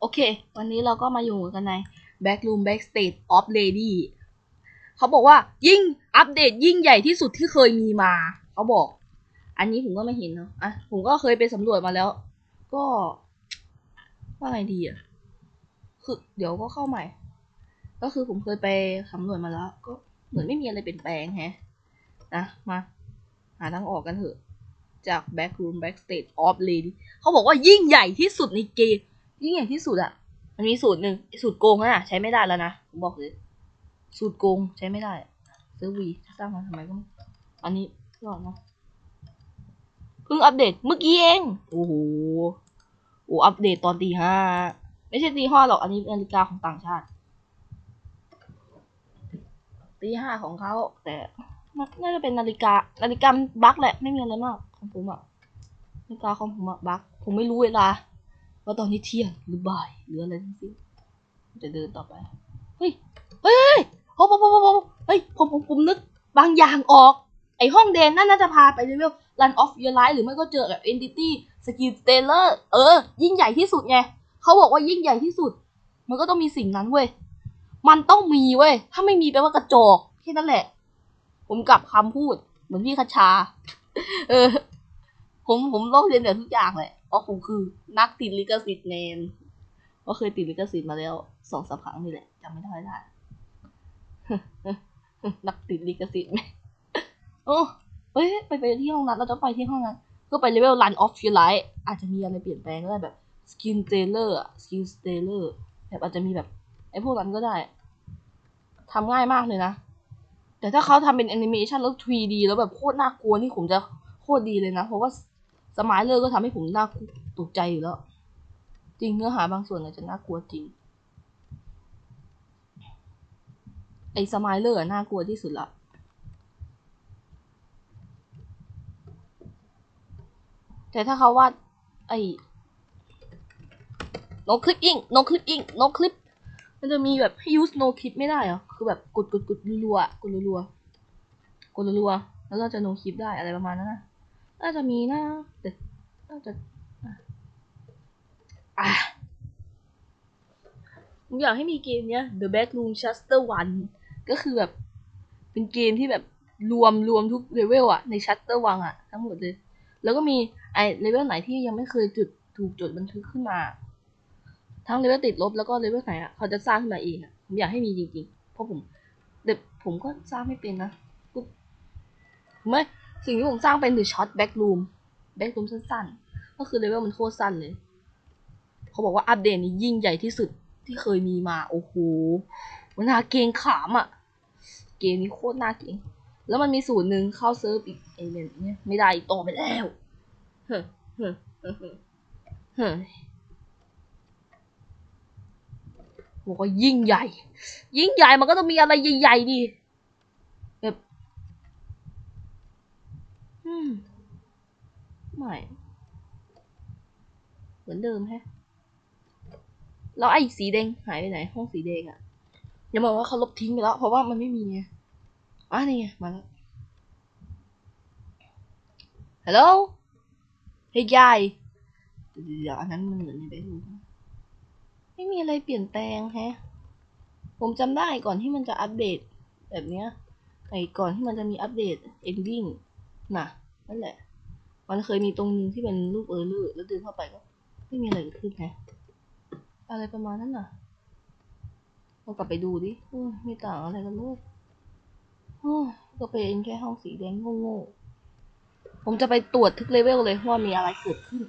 โอเค วันนี้เราก็มาอยู่กันใน Backroom Backstage of Lady เขาบอกว่ายิ่งอัปเดตยิ่งใหญ่ที่สุดที่เคยมีมา เขาบอก อันนี้ผมก็ไม่เห็นเนาะอะผมก็เคยไปสำรวจมาแล้ว ก็ ว่าไงดีอะ คือเดี๋ยวก็เข้าใหม่ ก็คือผมเคยไปสำรวจมาแล้ว ก็เหมือนไม่มีอะไรเปลี่ยนแปลงแฮะนะมา หาทางออกกันเถอะ จาก Backroom Backstage of Lady เขาบอกว่ายิ่งใหญ่ที่สุดในเกม ยิ่งใหญ่ที่สุดอะมันมีสูตรหนึ่งสูตรโกงนะใช้ไม่ได้แล้วนะผมบอกเลยสูตรโกงใช้ไม่ได้ซื้อวีสร้างมาทำไมก็อันนี้ก่อนนะเพิ่งอัปเดตเมื่อกี้เองโอ้โหโอ้อัปเดตตอนตีห้าไม่ใช่ตีห้าหรอกอันนี้นาฬิกาของต่างชาติตีห้าของเขาแต่น่าจะเป็นนาฬิกา นาฬิกาบั๊กแหละ ไม่มีอะไรมากของผมอะนาฬิกาของผมอะบั๊กผมไม่รู้เวลา ว่าตอนนี้เที่ยงหรือบ่ายหรืออะไรทั้งสิ้นจะเดินต่อไปเฮ้ยเฮ้ย เฮ้ยผมผมผมผมเฮ้ยผมผมผมนึกบางอย่างออก ไอห้องเดนนั่นน่าจะพาไปเลเวล Run of Your Life หรือไม่ก็เจอกับ Entity Skill Stellar เออ ยิ่งใหญ่ที่สุดไง เขาบอกว่ายิ่งใหญ่ที่สุด มันก็ต้องมีสิ่งนั้นเว้ย มันต้องมีเว้ย ถ้าไม่มีแปลว่ากระจอกแค่นั้นแหละ ผมกลับคำพูด เหมือนพี่คชา เออ ผมผมต้องเรียนแบบทุกอย่างเลย ราะผมคือนักติดลิขสิทธิ์เนมก็เคยติดลิขสิทธิ์มาแล้วสองสามครั้งนี่แหละจำไม่ได้ได้นักติดลิขสิทธิ์ไหมโอ้เฮ้ยไปไปที่ห้องนั้นเราจะไปที่ห้องนั้นก็ไปเลเวล Run of Your Life อาจจะมีอะไรเปลี่ยนแปลงก็ได้แบบ Skin t a i l o r อะ Skill t a i l o r แบบอาจจะมีแบบไอ้พวกนั้นก็ได้ทำง่ายมากเลยนะ แต่ถ้าเขาทำเป็นแอนิเมชันแล้ว 3D แล้วแบบโคตรน่ากลัวนี่ผมจะโคตรดีเลยนะ เพราะว่า สมายเลอร์ก็ทำให้ผมน่าตกใจอยู่แล้ว จริงเนื้อหาบางส่วนอาจจะน่ากลัวจริง ไอ้สมายเลอร์น่ากลัวที่สุดละแต่ถ้าเขาวาดไอ้ no clipping no clipping no clip มันจะมีแบบให้ use no clip ไม่ได้เหรอ คือแบบกดกดกดรัวกดรัวกดรัวแล้วเราจะ no clip ได้อะไรประมาณนั้นนะ น่าจะมีนะแต่น่าจะอะผมอยากให้มีเกมเนี้ย The Backroom Shutter One ก็คือแบบ เป็นเกมที่แบบรวมรวมทุกเลเวลอะใน Shutter One อะทั้งหมดเลย แล้วก็มีไอเลเวลไหนที่ยังไม่เคยจุดถูกจดบันทึกขึ้นมา ทั้งเลเวลติดลบแล้วก็เลเวลไหนอะเขาจะสร้างขึ้นมาเองอะผมอยากให้มีจริงๆ เพราะผมแต่ผมก็สร้างไม่เป็นนะก็ไม่ สิ่งที่ผมสร้างเป็น The Shot Backroom Backroom สั้นๆ ก็คือเลเวลมันโคตรสั้นเลย เขาบอกว่าอัปเดตนี้ยิ่งใหญ่ที่สุดที่เคยมีมา โอ้โห มันน่าเกงขามอะ่ะ เกมนี้โคตรน่าเกง แล้วมันมีสูตรหนึ่งเข้าเซิร์ฟอีกเอเนเนี่ยไม่ได้อีกต่อไปแล้ว เฮ้อเฮ้อเฮ้อเฮ้อเฮ้อบอกว่ายิ่งใหญ่ ยิ่งใหญ่มันก็ต้องมีอะไรใหญ่ๆดิ อืมไม่ เหมือนเดิมแฮะ แล้วไอ้สีแดงหายไปไหน ห้องสีแดงอะ่ะอย่าบอกว่าเขาลบทิ้งไปแล้ว เพราะว่ามันไม่มีไงอะนี่ไง มาแล้ว ฮัลโหลเฮ้ยยายเดี๋ยวอันนั้นมันเหมือนในเบรูไม่มีอะไรเปลี่ยนแปลงแฮะ ผมจำได้ก่อนที่มันจะอัปเดต แบบเนี้ยไอ้ก่อนที่มันจะมีอัปเดต ending น่ะ นั่นแหละ มันเคยมีตรงนึงที่เป็นรูปเออร์ลอแล้วเดินเข้าไปก็ ไม่มีอะไรเกิดขึ้นแฮะอะไรประมาณนั้นน่ะเรากลับไปดูดิเออไม่ต่างอะไรกันเลยโอ้ยก็เป็นแค่ห้องสีแดงโง่ๆ ผมจะไปตรวจทุกเลเวลเลยว่ามีอะไรเกิดขึ้น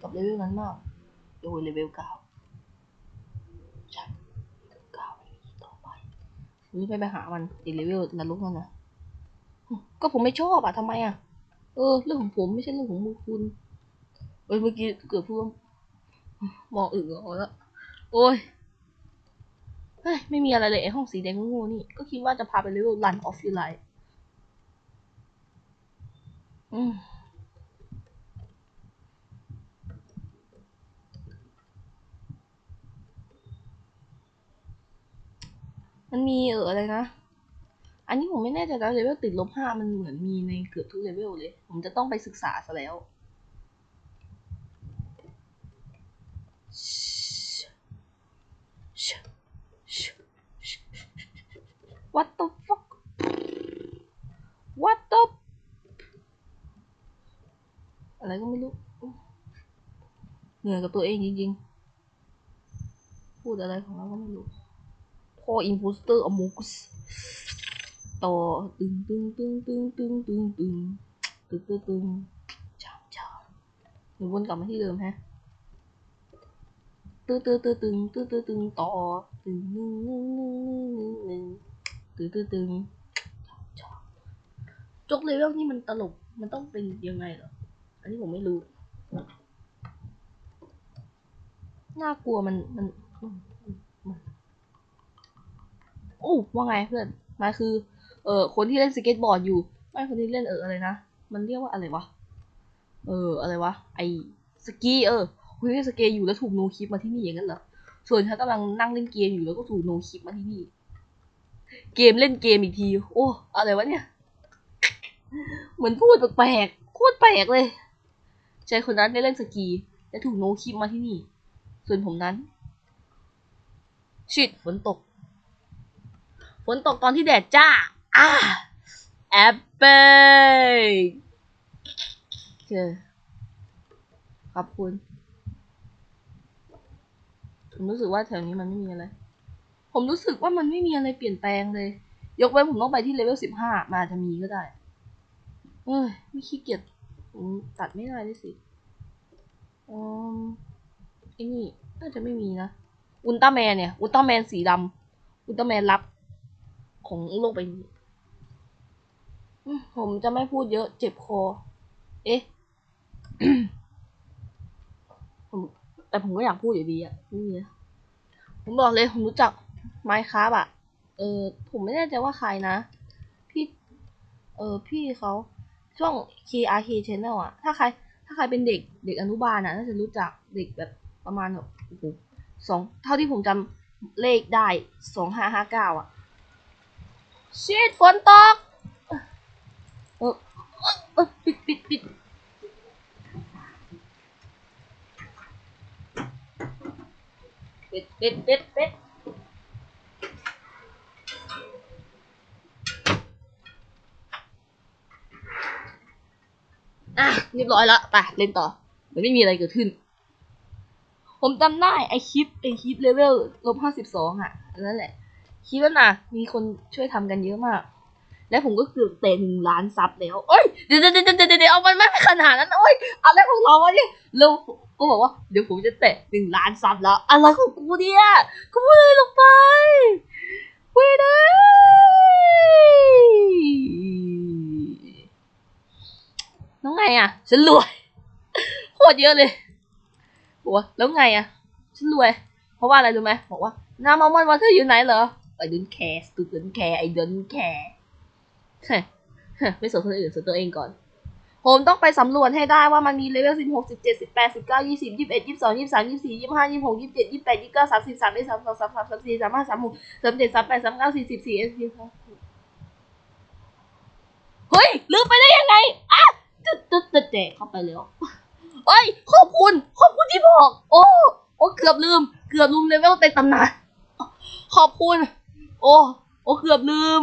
กับเลเวลนั้นบ้างโดยเลเวลเก้าใช่เก้าไม่มีต่อไปผมจะไปไปหามันอีเลเวลนรกนั่นนะก็ผมไม่ชอบอะทำไมอะ เออ เรื่องของผมไม่ใช่เรื่องของมือคุณเอ้ยเมื่อกี้เกือบพูดว่ามองอื่นเอาแล้ว โอ้ยเฮ้ยไม่มีอะไรเลยไอห้องสีแดงง่ๆนี่ ก็คิดว่าจะพาไปเลเวล Run of Your Life อืมมันมีเอออะไรนะ อันนี้ผมไม่แน่ใจแล้วเลเวลติดลบห้ามันเหมือนมีในเกือบทุกเลเวลเลย ผมจะต้องไปศึกษาซะแล้ว What the fuck What the อะไรก็ไม่รู้ เหนื่อยกับตัวเองจริงๆ พูดอะไรของเราก็ไม่รู้พ่ออินโพสเตอร์อมูกุส ตตึงตึงตึงตึงตึงตึงตึงตึงตึงตึงจอมจอมหนูวนกลับมาที่เดิมฮะตึงตึงตึงตึงตึงตึงตึงต่อตึงหนึ่งหนึ่งหนึ่งหนึ่งหนึ่งตึงตึงตึงจอมจกเลเวลนี่มันตลกมันต้องเป็นยังไงเหรออันนี้ผมไม่รู้น่ากลัวมันมันโอ้ว่าไงเพื่อนมาคือ เออคนที่เล่นสเก็ตบอร์ดอยู่ ไม่คนที่เล่นเอออะไรนะ มันเรียกว่าอะไรวะ เอออะไรวะ ไอสกีเออคนที่เล่นสเกตอยู่แล้วถูกโนคลิปมาที่นี่อย่างนั้นเหรอ ส่วนฉันกำลังนั่งเล่นเกมอยู่แล้วก็ถูกโนคลิปมาที่นี่ เกมเล่นเกมอีกที โอ้อะไรวะเนี่ย เหมือนพูดแปลกๆโคตรแปลกเลยใจคนนั้นได้เล่นสกี แล้วถูกโนคลิปมาที่นี่ ส่วนผมนั้น ชิดฝนตก ฝนตกตอนที่แดดจ้า อะแอปเปิลเจอขอบคุณ ผมรู้สึกว่าแถวนี้มันไม่มีอะไร ผมรู้สึกว่ามันไม่มีอะไรเปลี่ยนแปลงเลย ยกเว้นผมต้องไปที่เลเวลสิบห้ามาจะมีก็ได้เอ้ยไม่ขี้เกียจผมตัดไม่ได้ด้วยสิอืมไอ้นี่น่าจะไม่มีนะ อุลตร้าแมนเนี่ย อุลตร้าแมนสีดำอุลตร้าแมนรับของโลกไปนี้ ผมจะไม่พูดเยอะเจ็บคอ เอ๊ะผมแต่ผมก็อยากพูดอยู่ดีอะนี่นะผมบอกเลยผมรู้จักไมค์ครับอะเออผมไม่แน่ใจว่าใครนะ พี่ เออพี่เขาช่วง KRK Channel อะถ้าใคร ถ้าใครเป็นเด็กเด็กอนุบาลน่ะน่าจะรู้จักเด็กแบบประมาณแบบโอ้โหสองเท่าที่ผมจำเลขได้สองห้าห้าเก้าอะชีตฝนตก ออเออปิดปิดปิดปิดปิดปิดปิดอะเรียบร้อยแล้วไปเล่นต่อมันไม่มีอะไรเกิดขึ้น ผมจำได้ไอคลิปไอคลิปเลเวลลบห้าสิบสองอะนั่นแหละคลิปนั้นนะมีคนช่วยทำกันเยอะมาก แล้วผมก็เกือบเตะหนึ่งล้านซับแล้วเอ้ยเดี๋ยวเดี๋ยวเดี๋ยวเดี๋ยวเอามันไม่ขนาดนั้นเอ้ยอะไรของเราวะเนี่ยเราก็บอกว่าเดี๋ยวผมจะเตะหนึ่งล้านซับแล้วอะไรของกูเนี่ยกูเลยลงไปเว้ยได้น้องไงอะ ฉันรวยโคตรเยอะเลยบอกว่าแล้วไงอะ ฉันรวย เพราะว่าอะไรรู้ไหมบอกว่าน้ามอมอนว่าเธออยู่ไหนเหรอ I don't care stupid care I don't care ไม่สนคนอื่นสนตัวเองก่อน ผมต้องไปสำรวจให้ได้ว่ามันมีเลเวลสิบหกสิบเจ็ดสิบแปดสิบเก้ายี่สิบยี่สิบเอ็ดยี่สิบสองยี่สิบสามยี่สิบสี่ยี่สิบห้ายี่สิบหกยี่สิบเจ็ดยี่สิบแปดยี่สิบเก้าสามสิบสามสิบสามสองสามสามสามสี่สามห้าสามหกสามเจ็ดสามแปดสามเก้าสี่สิบสี่เอ็ดสี่เฮ้ยลืมไปได้ยังไงอะตึ๊ดตึ๊ดตึ๊ดเด็กเข้าไปแล้วเฮ้ยขอบคุณขอบคุณที่บอก โอ้โอ้เกือบลืม เกือบลืมเลเวลเต็มตำนานขอบคุณ โอ้โอ้เกือบลืม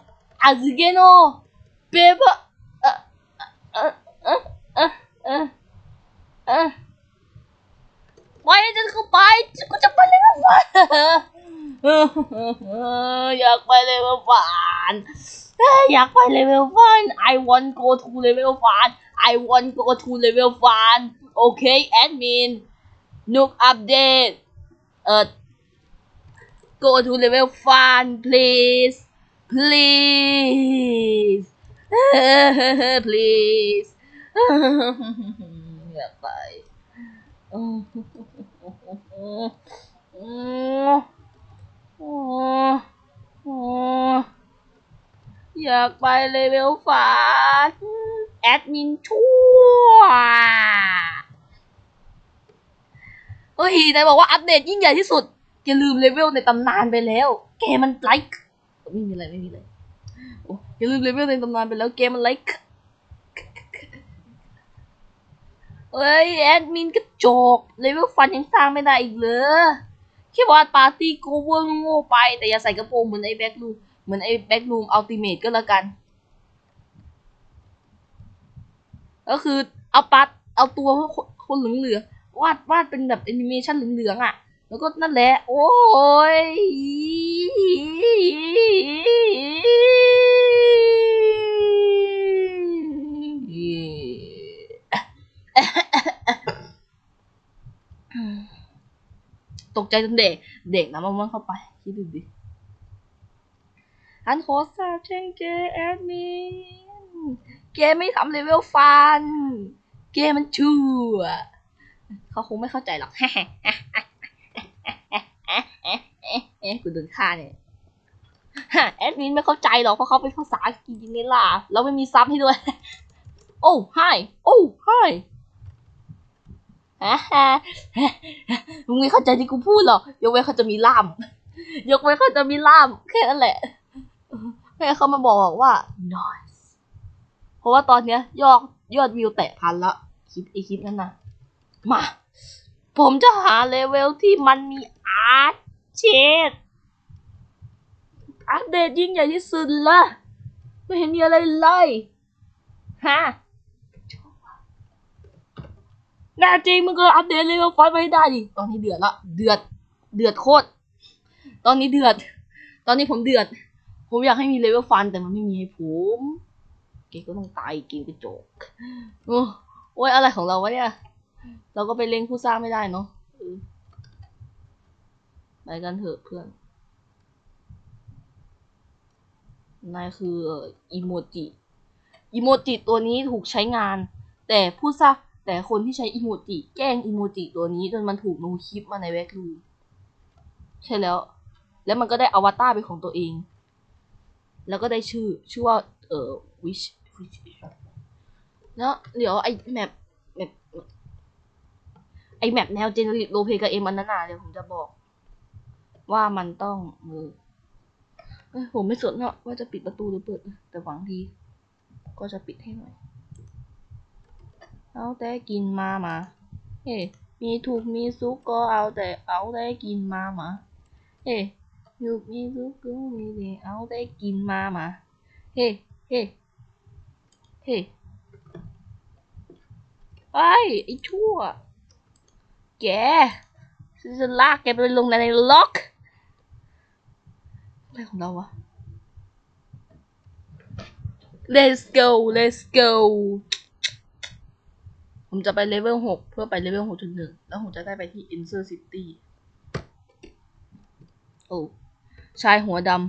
เออเออเออเออไปจะเข้าไปกูจะไปเลยฟันอยากไปเลยฟันอยากไปเลเวลฟัน I want go to level ฟัน I want go to level ฟันโอเคแอดมิน Nook update เอ่อ go to level fun please please please อยากไปอยากไปเลเวลฟันแอดมินชั่วเฮ้ยนายบอกว่าอัปเดตยิ่งใหญ่ที่สุดแกลืมเลเวลในตำนานไปแล้วแกมันไลค์ ไม่มีอะไรไม่มีอะไรโอ้แกลืมเลเวลในตำนานไปแล้วแกมันไลค์เฮ้ยแอดมินกระจกเลเวลฟันยังสร้างไม่ได้อีกเลยแค่วาดปาร์ตี้โกเวอร์โง่ไป แต่อย่าใส่กระโปรงเหมือนไอ้แบ็กลูมเหมือนไอ้แบ็กลูมอัลติเมทก็แล้วกัน ก็คือเอาปัดเอาตัวคนคนเหลืองๆวาดวาดเป็นแบบแอนิเมชันเหลืองๆอะ แล้วก็นั่นแหละ โอ้ยตกใจจนเด็ก เด็กนะมันมันเข้าไป คิดดูดิอันขอสาบแช่งแกแอดมินแกไม่ทำเลเวลฟันแกมันชั่วเขาคงไม่เข้าใจหรอก เอ๊ะเอ๊ะเอ๊ะกูโดนฆ่าเนี่ยฮะแอดมินไม่เข้าใจหรอกเพราะเขาเป็นภาษาอังกฤษยังไงล่ะแล้วไม่มีซับให้ด้วย โอ้ไฮโอ้ไฮฮ่าฮ่ามึงไม่เข้าใจที่กูพูดหรอกยกเว้นเขาจะมีล่าม ยกเว้นเขาจะมีล่ามแค่นั้นแหละแม่เขามาบอกว่า noise เพราะว่าตอนเนี้ยยอดยอดวิวแตะพันล้วคลิปไอคลิปนั้นนะมา ผมจะหาเลเวลที่มันมีอาร์ตเชดอัปเดตยิ่งใหญ่ที่สุดละไม่เห็นมีอะไรเลยฮะน่จริงมึงก็อัปเดตเลเวลไฟไปให้ได้ดิ ตอนนี้เดือดละ เดือด เดือดโคตร ตอนนี้เดือด ตอนนี้ผมเดือด ผมอยากให้มีเลเวลฟันแต่มันไม่มีให้ผมเกก็ต้องตายกินกระจกโอ้ยอะไรของเราวะเนี่ย เราก็ไปเล็งผู้สร้างไม่ได้เนาะไปกันเถอะเพื่อน นายคืออีโมจิอีโมจิตัวนี้ถูกใช้งาน แต่ผู้สร้างแต่คนที่ใช้อีโมจิแกล้งอีโมจิตัวนี้จนมันถูกโนคลิปมาในแว็กลูใช่แล้ว แล้วมันก็ได้อวตารเป็นของตัวเอง แล้วก็ได้ชื่อชื่อว่าเออ wish wish แล้วเดี๋ยวไอแมป ไอแมปแนวเจเนริตโลเพกับเอ็มอันนั้นน่ะเดี๋ยวผมจะบอก ว่ามันต้องเออผมไม่สนเนาะว่าจะปิดประตูหรือเปิด แต่หวังดี ก็จะปิดให้หน่อยเอาแต่กินมามาเฮ้มีถูกมีซุกก็เอาแต่เอาแต่กินมามาเฮ้อยู่มีซุกก็มีแต่เอาแต่กินมามาเฮ้เฮ้เฮ้ไอ้ไอ้ชั่ว แกฉันจะลากแกไปลงในล็อกอะไรของเราวะ let's go let's go ผมจะไปเลเวลหกเพื่อไปเลเวลหกจุดหนึ่งแล้วผมจะได้ไปที่ Ensur City โอ้ชายหัวดำ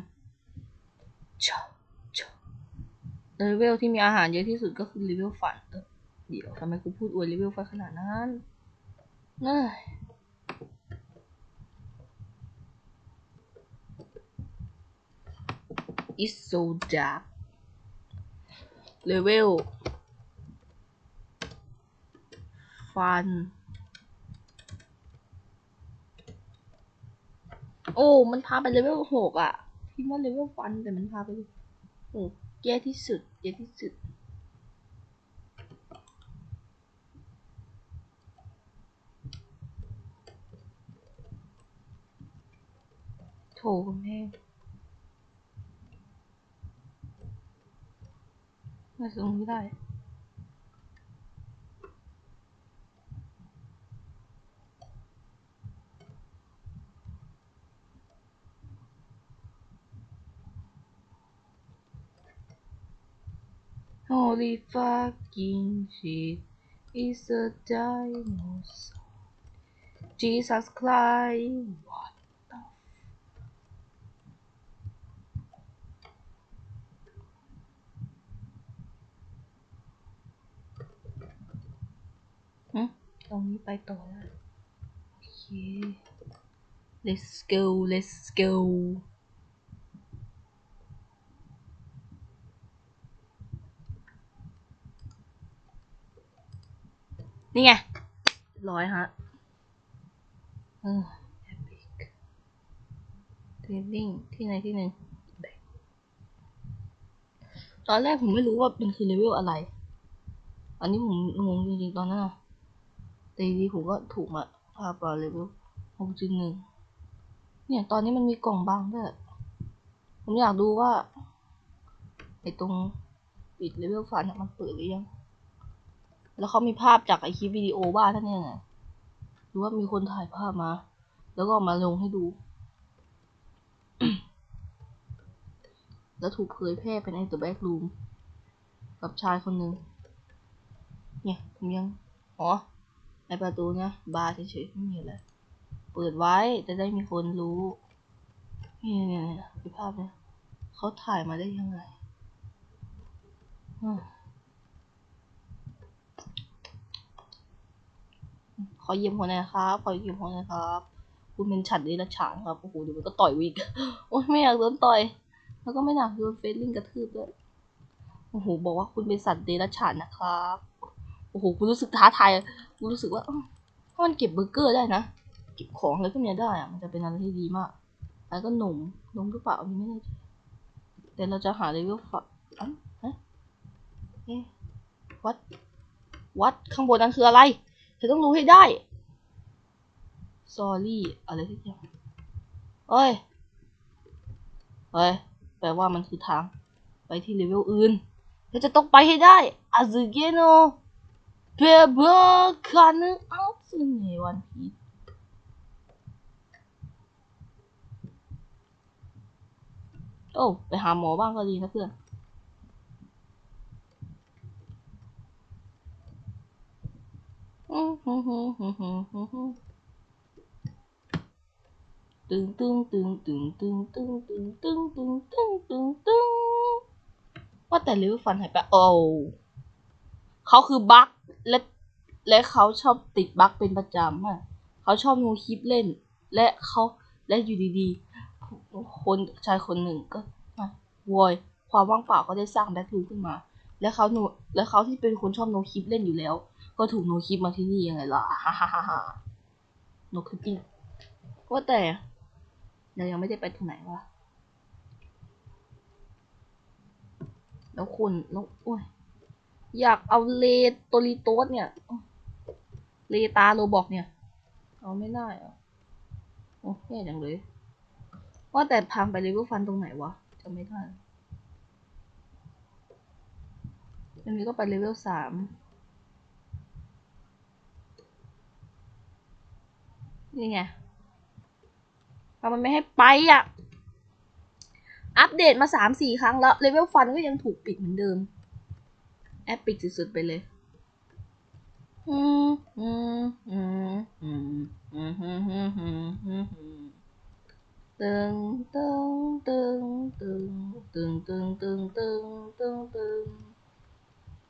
เลเวลที่มีอาหารเยอะที่สุดก็คือเลเวลฝันเออเดี๋ยวทำไมกูพูดอวยเลเวลฝันขนาดนั้น เอ้ย is so dark เลเวลฟัน โอ้ มันพาไปเลเวลหกอะคิดว่าเลเวลฟันแต่มันพาไปโอ้แย่ที่สุดแย่ที่สุด ถแม่ไม่ส่งไม่ได้ Holy fucking shit is a dinosaur. Jesus Christ. ตรงนี้ไปต่อแล้วโอเค let's go let's go นี่ไง ร้อยฮะเออเอพิกเทรดดิ้งที่ไหนที่หนึ่งตอนแรกผมไม่รู้ว่าเป็นคือเลเวลอะไร อันนี้ผมงงจริงๆตอนนั้นอะ แต่ดีผมก็ถูกมาพาไปเลเวลหกจุดหนึ่งเนี่ยตอนนี้มันมีกล่องบางด้วย ผมอยากดูว่าไอตรงปิดเลเวลฟันมันเปิดหรือยัง แล้วเขามีภาพจากไอคลิปวิดีโอบ้าท่านเนี่ยไงหรือว่ามีคนถ่ายภาพมา แล้วก็เอามาลงให้ดู แล้วถูกเผยแพร่เป็นไอตัวแบ็กรูมกับชายคนหนึ่งเนี่ยผมยัง อ๋อ ประตูนะบาร์เฉยๆไม่มีอะไรเปิดไว้จะได้มีคนรู้นี่เนี่ยเนี่ภาพเนี่ยเขาถ่ายมาได้ยังไงอขอเยี่ยมหัวหน่อยครับ ขอเยี่ยมหัวหน่อยครับ คุณเป็นฉันดิรัฉานครับ โอ้โหเดี๋ยวมันก็ต่อยวิกโอ้ยไม่อยากโดนต่อย แล้วก็ไม่อยากโดนเฟซลิงกระทืบด้วย โอ้โห บอกว่าคุณเป็นสัตว์เดรัจฉานนะครับ โอ้โหคุณรู้สึกท้าทายคุณรู้สึกว่าถ้ามันเก็บเบอร์เกอร์ได้นะเก็บของอะไรพวกนี้ได้อะมันจะเป็นอะไรที่ดีมากแล้วก็หนุ่มนมหรือเปล่าอันนี้ไม่แน่ใจแต่เราจะหาเลเวลฝักอะฮะเอ๊ะวัดวัดข้างบนนั้นคืออะไรเธอต้องรู้ให้ได้ sorry อะไรที่อย่างเอ้ยเฮ้ยแปลว่ามันคือทาง ไปที่เลเวลอื่นเราจะต้องไปให้ได้อาซึเกโน เปเบอร์คานึอัลซึเนวันพีโอ้ไปหาหมอบ้างก็ดีนะเพื่อนตึงตึงตึงตึงตึงตึงตึงตึงตึงตึงตึงตึงว่าแต่ลิวฟันหายไปโอ้เขาคือบั๊ก และและเขาชอบติดบั๊กเป็นประจำอะเขาชอบดูคลิปเล่น และเขาและอยู่ดีๆ คนชายคนหนึ่งก็มาโวยความว่างเปล่าก็ได้สร้างแบ็คลูขึ้นมา และเขาหนูและเขาที่เป็นคนชอบโนคลิปเล่นอยู่แล้ว ก็ถูกโนคลิปมาที่นี่ยังไงล่ะฮ่าฮ่าฮ่าฮ่าโนคลิปจริงว่าแต่เรายังไม่ได้ไปที่ไหนวะแล้วคุณแล้วโอ้ย อยากเอาเลโตริโตสเนี่ย เลตาโรบอกเนี่ย เอาไม่ได้อะโอ้แย่จังเลย ว่าแต่ทางไปเลเวลฟันตรงไหนวะจำไม่ได้อันนี้ก็ไปเลเวลสามนี่ไงทำไมไม่ให้ไปอะ อัปเดตมาสามสี่ครั้งแล้วเลเวลฟันก็ยังถูกปิดเหมือนเดิม แอปปิดสุดๆไปเลยตึงตึงตึงตึงตึงตึงตึงตึงตึงตึง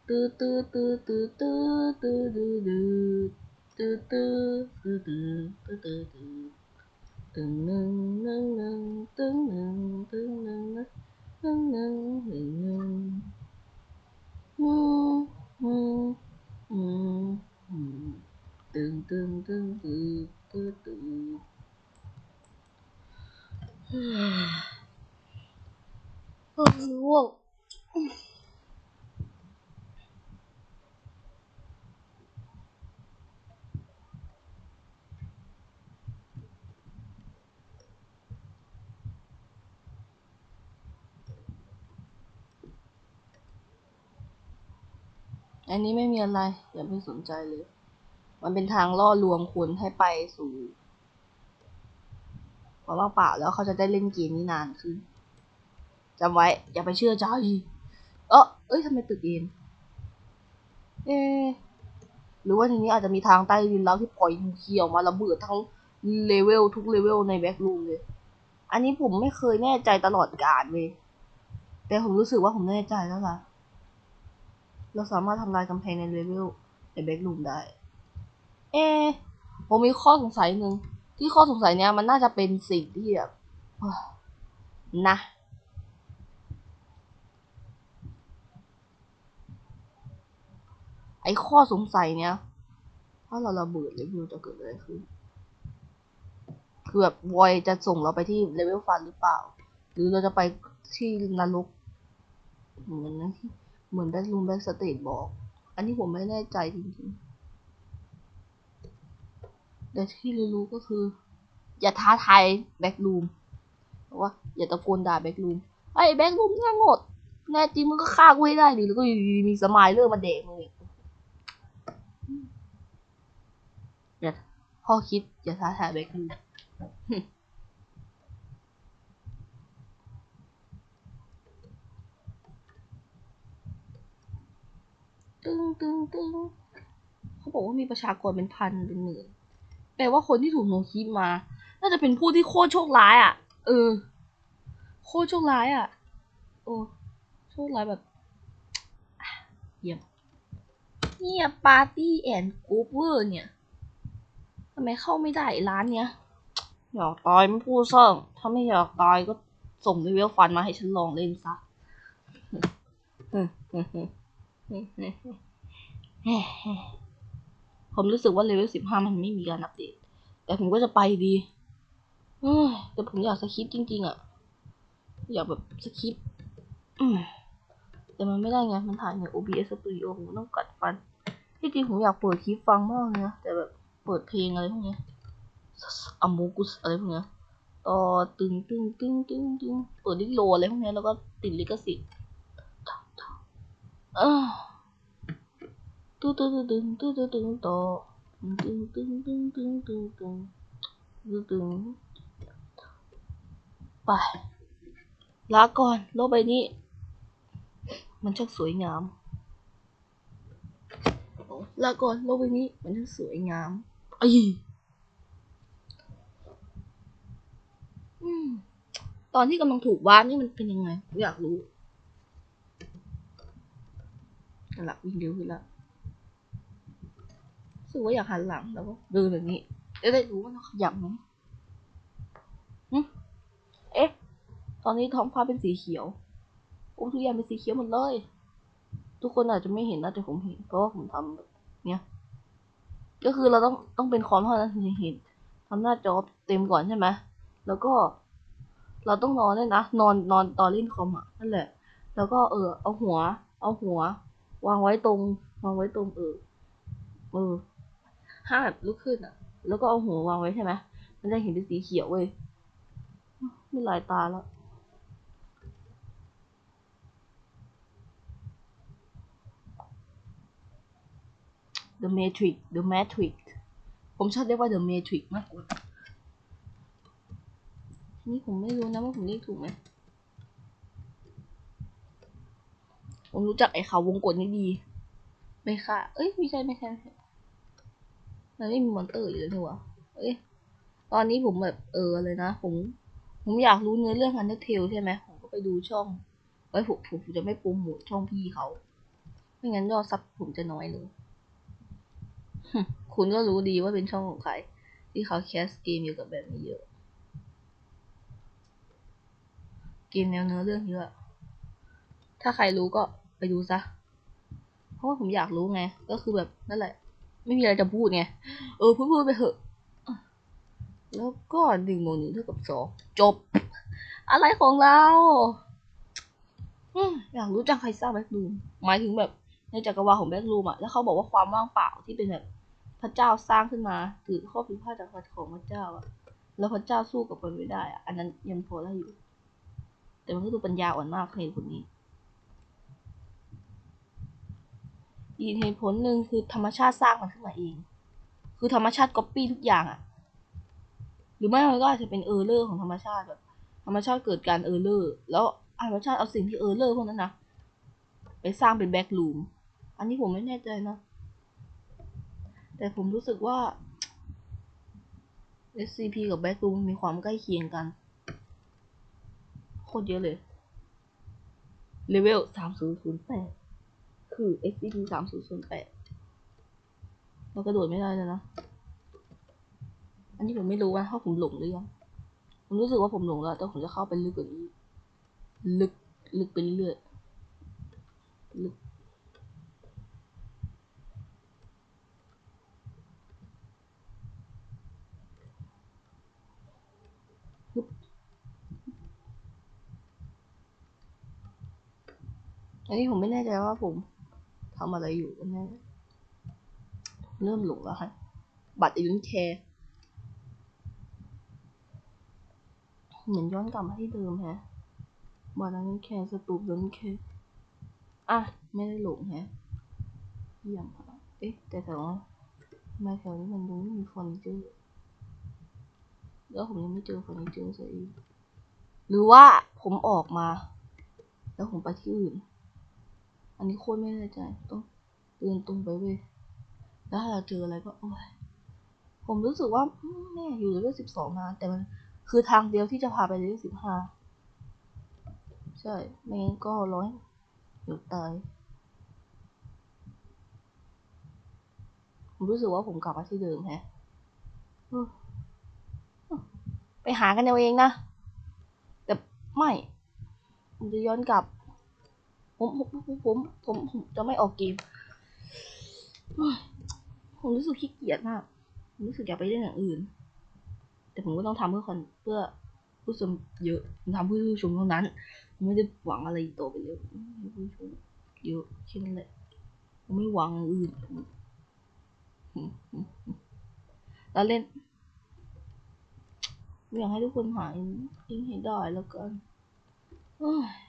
ตื้อตื้อตื้อตื้อตื้อตื้อตื้อตื้อตื้อตื้อตื้อตื้อตื้อตื้อตึงหนึ่งหนึ่งหนึ่งตึงหนึ่งตึงหนึ่งหนึ่งหนึ่งหนึ่ง 呜呜呜呜，噔噔噔噔噔噔。 อันนี้ไม่มีอะไร อย่าไปสนใจเลย มันเป็นทางล่อลวงคุณให้ไปสู่ความว่างเปล่าแล้วเขาจะได้เล่นเกมนี้นานขึ้นจำไว้ อย่าไปเชื่อใจเออเอ้ยทำไมตึกเองเอะหรือว่าทีนี้อาจจะมีทางใต้ดินแล้วที่ปล่อยนิวเคลียร์ออกมาระเบิดทั้งเลเวลทุกเลเวลในแบ็กรูมเลย อันนี้ผมไม่เคยแน่ใจตลอดกาลเลย แต่ผมรู้สึกว่าผมแน่ใจแล้วล่ะ เราสามารถทำลายกำแพงในเลเวลในแบ็กรูมได้ เอ ผมมีข้อสงสัยหนึ่งที่ข้อสงสัยเนี้ยมันน่าจะเป็นสิ่งที่แบบนะไอข้อสงสัยเนี้ยถ้าเราระเบิดเลเวลจะเกิดอะไรขึ้นคือแบบวอยจะส่งเราไปที่เลเวลฟันหรือเปล่า หรือเราจะไปที่นรกเหมือนนั้นที่ เหมือนแบ็กรูมแบ็กสเตทบอก อันนี้ผมไม่แน่ใจจริงๆ แต่ที่รู้ก็คือ อย่าท้าทายแบ็กรูมว่าอย่าตะโกนด่าแบ็กรูมไอ้แบ็กรูมง่างหมดแน่จริงมึงก็ฆ่ากูให้ได้ดิแล้วก็อยู่ดีๆมีสมายเริ่มมาเด็กมึงอีกอย่าพ่อคิดอย่าท้าทายแบ็กรูม ตึ้งตึ้งตึ้งเขาบอกว่ามีประชากรเป็นพันเป็นหมื่นแปลว่าคนที่ถูกโนคิดมา น่าจะเป็นผู้ที่โคตรโชคร้ายอะ เออ โคตรโชคร้ายอะ โอ้โชคร้ายแบบเยี่ยมเนี่ยปาร์ตี้แอนด์กรุ๊ปเวอร์เนี่ยทำไมเข้าไม่ได้ร้านเนี้ยอยากตายไม่พูดซ่องถ้าไม่อยากตายก็ส่งเลเวลฟันมาให้ฉันลองเล่นซะ ผมรู้สึกว่าเลเวลสิบห้ามันไม่มีการอัปเดต แต่ผมก็จะไปดีอแต่ผมอยากสคริปจริง ๆ อะ อยากแบบสคริปแต่มันไม่ได้ไง มันถ่ายใน OBS Studio ผมต้องกัดฟัน ที่จริงผมอยากเปิดคลิปฟังมากเลยนะ แต่แบบเปิดเพลงอะไรพวกเนี้ยอมูกุสอะไรพวกเนี้ยต่อตึงตึงตึงตึงตึงเปิดดิโลอะไรพวกเนี้ยแล้วก็ติดลิขสิทธิ์ ตึ้งตึ้งตึ้งตึ้งตึ้งตึ้งต่อตึ้งตึ้งตึ้งตึ้งตึ้งตึ้งตึ้งตึ้งไปลาก่อนโลกใบนี้ มันช่างสวยงามลาก่อนโลกใบนี้ มันช่างสวยงามไอ้ตอนที่กำลังถูกวาดนี่มันเป็นยังไง อยากรู้นั่นแหละวิ่งเร็วขึ้นแล้วรู้สึกว่าอยากหันหลังแล้วก็เดินแบบนี้จะได้รู้ว่าเราขยับไหมหึเอ๊ะ ตอนนี้ท้องฟ้าเป็นสีเขียวโอ้ทุกอย่างเป็นสีเขียวหมดเลย ทุกคนอาจจะไม่เห็นนะแต่ผมเห็นเพราะว่าผมทำแบบเนี้ย ก็คือเราต้องต้องเป็นคอมเท่านั้นถึงจะเห็นทำหน้าจอเต็มก่อนใช่ไหมแล้วก็ เราต้องนอนด้วยนะ นอนนอนตอนเล่นคอมอะนั่นแหละ แล้วก็เออเอาหัว เอาหัว วางไว้ตรง วางไว้ตรงเออเออห้าลุกขึ้นอะ แล้วก็เอาหัววางไว้ใช่ไหมมันจะเห็นเป็นสีเขียวเว้ยไม่ลายตาแล้ว The Matrix The Matrix ผมชอบเรียกว่า The Matrix มากกว่านี่ผมไม่รู้นะว่าผมเรียกถูกไหม ผมรู้จักไอ้เขาวงกดนี่ดี ไม่ค่ะ เอ้ยไม่ใช่ไม่ใช่ไม่ใช่มันไม่มีมอนเตอร์อยู่แล้วนี่หวะเอ้ย ตอนนี้ผมแบบเออเลยนะ ผม ผมอยากรู้เนื้อเรื่อง Undertale ใช่ไหมผมก็ไปดูช่อง ไว้ผมผมจะไม่โปรโมทช่องพี่เขา ไม่งั้นยอดซับผมจะน้อยเลย คุณก็รู้ดีว่าเป็นช่องของใคร ที่เขาแคสเกมเกี่กับแบบนี้เยอะ เกมแนวเนื้อเรื่องเยอะ ถ้าใครรู้ก็ ไปดูซะ เพราะว่าผมอยากรู้ไง ก็คือแบบนั่นแหละ ไม่มีอะไรจะพูดไง เออพูดพูดไปเถอะ แล้วก็หนึ่งบวกหนึ่งเท่ากับสองจบ อะไรของเราอยากรู้จังใครสร้างแบ็กรูมหมายถึงแบบในจักรวาลของแบ็กรูมอะแล้วเขาบอกว่าความว่างเปล่าที่เป็นแบบพระเจ้าสร้างขึ้นมาถือข้อผิพาดจากของพระเจ้าอะแล้วพระเจ้าสู้กับมันไม่ได้อะอันนั้นยังพอได้อยู่ แต่มันก็ดูปัญญาอ่อนมากเหตุผลนี้ อีกเหตุผลหนึ่งคือธรรมชาติสร้างมันขึ้นมาเอง คือธรรมชาติก๊อปปี้ทุกอย่างอะหรือไม่มันก็อาจจะเป็นเออร์เลอร์ของธรรมชาติแบบธรรมชาติเกิดการเออร์เลอร์ แล้วธรรมชาติเอาสิ่งที่เออร์เลอร์พวกนั้นนะไปสร้างเป็นแบ็กลูมอันนี้ผมไม่แน่ใจนะ แต่ผมรู้สึกว่า SCP กับแบ็กลูมมีความใกล้เคียงกันโคตรเยอะเลยเลเวลสามศูนย์ศูนย์แปด คือ xdb สามศูนย์ศูนย์แปดเรากระโดดไม่ได้แล้วนะ อันนี้ผมไม่รู้ว่าถ้าผมหลงหรือยัง ผมรู้สึกว่าผมหลงแล้ว แต่ผมจะเข้าไปลึกกว่านี้ ลึก ลึกไปเรื่อยลึกอันนี้ผมไม่แน่ใจว่าผม ทำอะไรอยู่กันแน่เริ่มหลงแล้วฮะบัตรอีเวนแคร์เหมือนย้อนกลับมาที่เดิมฮะบัตรอีเวนแคร์สตูปอีเวนแคร์อะ ไม่ได้หลงฮะเยี่ยมครับเอ๊ะ แต่แถวทำไมแถวนี้มันดูไม่มีฟอร์นิเจอร์แล้วผมยังไม่เจอฟอร์นิเจอร์ซะอีกหรือว่าผมออกมา แล้วผมไปที่อื่น อันนี้โคตรไม่แน่ใจต้องเดินตรงไปเว้ยแล้วถ้าเราเจออะไรก็โอ้ยผมรู้สึกว่าแม่อยู่เลเวลสิบสองนาแต่มันคือทางเดียวที่จะพาไปเลเวลสิบห้าใช่ไม่งั้นก็ร้อยเดี๋ยวตายผมรู้สึกว่าผมกลับมาที่เดิมแฮะไปหากันเอาเองนะ แต่ไม่ผมจะย้อนกลับ ผมผมผมผมผมผมจะไม่ออกเกมผมรู้สึกขี้เกียจมากผมรู้สึกอยากไปเล่นอย่างอื่น แต่ผมก็ต้องทำเพื่อคนเพื่อผู้ชมเยอะผมทำเพื่อผู้ชมเท่านั้นผมไม่ได้หวังอะไรต่อไปเลยผู้ชมเยอะแค่นั้นแหละผมไม่หวังอื่นแล้วเล่นอยากให้ทุกคนหาอิงให้ได้แล้วกันเอ้ย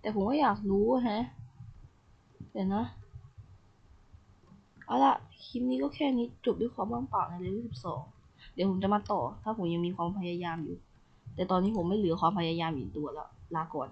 แต่ผมก็อยากรู้ฮะ เดี๋ยวนะ เอาละคลิปนี้ก็แค่นี้จบด้วยความว่างเปล่าในเลเวลสิบสอง เดี๋ยวผมจะมาต่อ ถ้าผมยังมีความพยายามอยู่ แต่ตอนนี้ผมไม่เหลือความพยายามอยู่ตัวแล้ว ลาก่อน